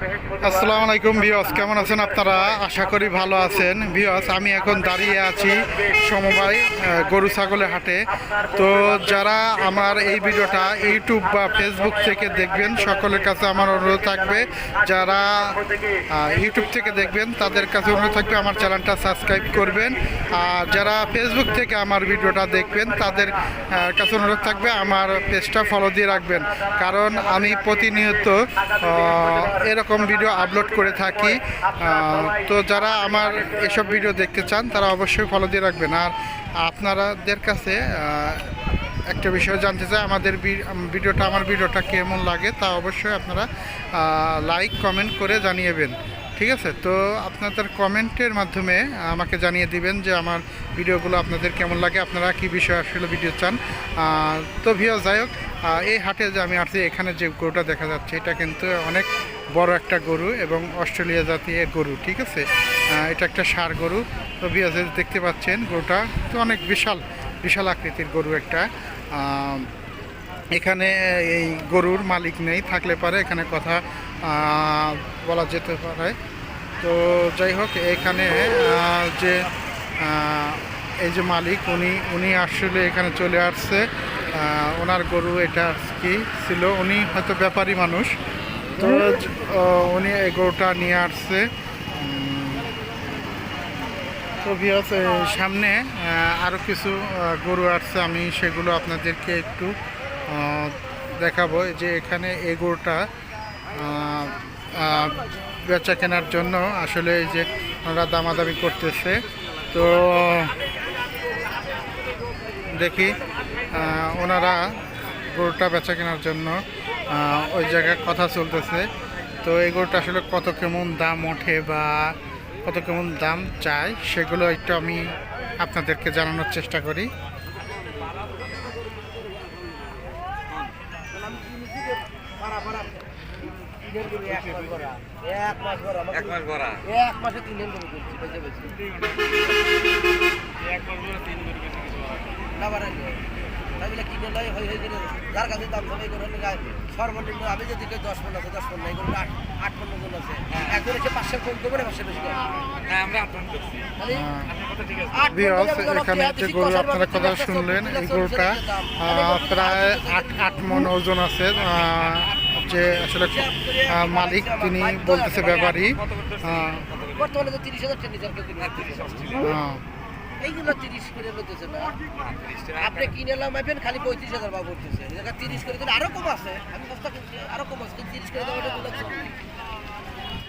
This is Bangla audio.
আসসালামু আলাইকুম ভিওস কেমন আছেন আপনারা? আশা করি ভালো আছেন। ভিওস আমি এখন দাঁড়িয়ে আছি সমবায় গরু ছাগলের হাটে। তো যারা আমার এই ভিডিওটা ইউটিউব বা ফেসবুক থেকে দেখবেন সকলের কাছে আমার অনুরোধ থাকবে। যারা ইউটিউব থেকে দেখবেন তাদের কাছে অনুরোধ থাকবে আমার চ্যানেলটা সাবস্ক্রাইব করবেন। আর যারা ফেসবুক থেকে আমার ভিডিওটা দেখবেন তাদের কাছে অনুরোধ থাকবে আমার পেজটা ফলো দিয়ে রাখবেন। কারণ আমি প্রতিনিয়ত আহ, এরকম ভিডিও আপলোড করে থাকি। তো যারা আমার এসব ভিডিও দেখতে চান, তারা অবশ্যই ফলো দিয়ে রাখবেন। আর আপনারাদের কাছে একটা বিষয় জানতে চাই, আমাদের ভিডিওটা আমার ভিডিওটা কেমন লাগে, তা অবশ্যই আপনারা লাইক কমেন্ট করে জানিয়েবেন। ঠিক আছে? তো আপনাদের কমেন্টের মাধ্যমে আমাকে জানিয়ে দিবেন যে আমার ভিডিওগুলো আপনাদের কেমন লাগে, আপনারা কি বিষয়ে আসলে ভিডিও চান। তো ভিও যাই হোক এই হাটে যে আমি আসছি, এখানে যে গরুটা দেখা যাচ্ছে, এটা কিন্তু অনেক বড় একটা গরু এবং অস্ট্রেলিয়া জাতীয় গরু, ঠিক আছে? এটা একটা সার গরু। তো ভিও দেখতে পাচ্ছেন, গরুটা তো অনেক বিশাল বিশাল আকৃতির গরু একটা। এখানে এই গরুর মালিক নেই, থাকলে পারে, এখানে কথা বলা যেতে পারে। তো যাই হোক, এখানে যে এই যে মালিক, উনি উনি আসলে এখানে চলে আসছে। ওনার গরু এটা কি ছিল, উনি হয়তো ব্যাপারী মানুষ। উনি এই গরুটা নিয়ে আসছে। সামনে আরও কিছু গরু আসছে, আমি সেগুলো আপনাদেরকে একটু দেখাবো। যে এখানে এই গরুটা বেচা কেনার জন্য আসলে এই যে ওনারা দামাদামি করতেছে। তো, দেখি ওনারা গরুটা বেচা কেনার জন্য ওই জায়গায় কথা চলতেছে। তো এই গরুটা আসলে কত কেমন দাম ওঠে বা কত কেমন দাম চায় সেগুলো একটু আমি আপনাদেরকে জানানোর চেষ্টা করি। এক মাস ভরা এক মাস ভরা এক মাসে তিন দিন করে করছি বেঁচে বেঁচে না বাড়াই কিনে হয়ে হয়ে গেলে যার কাছে দাম সবাই করে সর্বনিম্ন আমি যদি কেউ দশ পনেরো আছে দশ আট আট আছে। একজন এসে পাঁচশো কম করবে না পাঁচশো বেশি হ্যাঁ আমরা তাহলে আহ, আপনার এখানে গরু কথা শুনলেন এই গরুটা প্রায় আট আট মন ওজন আছে যে আসলে মালিক তিনি বলতেছে ব্যাপারী বর্তমানে তো তিরিশ হাজার এইগুলো তিরিশ করে বলতেছে না। আপনি কিনে এলাম মাইপেন খালি পঁয়ত্রিশ হাজার বা এই তিরিশ করে আরও কম আছে। আমি বস্তা আরও কম আছে তিরিশ করে